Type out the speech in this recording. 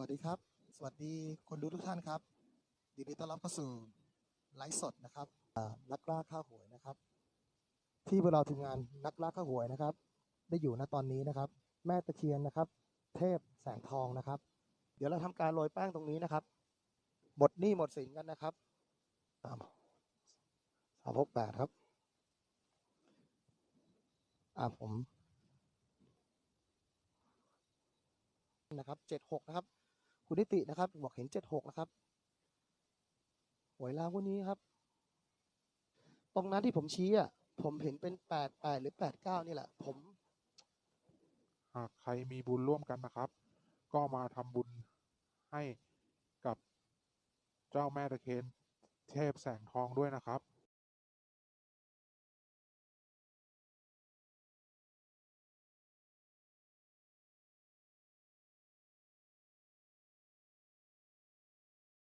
วัสดีครับ สวัสดีคนดูทุกท่านครับยินดีต้อนรับเข้าสู่ไลฟ์สดนะครับนักล่าข้าหวยนะครับ ที่พวกเราทีมงานนักล่าข้าหวยนะครับ ได้อยู่ณตอนนี้นะครับ แม่ตะเคียนนะครับ เทพแสงทองนะครับ เดี๋ยวเราทำการโรยแป้งตรงนี้นะครับหมดหนี้หมดสินกันนะครับสามสามหกแปดครับอ่าผมนะครับเจ็ดหกนะครับ คุณนิตินะครับ บอกเห็นเจ็ดหกนะครับหวยลาวพวกนี้ครับ ตรงนั้นที่ผมชี้อะผมเห็นเป็นแปดแปดหรือแปดเก้านี่แหละ ผมหากใครมีบุญร่วมกันนะครับ ก็มาทำบุญให้กับเจ้าแม่ตะเคียนเทพแสงทองด้วยนะครับ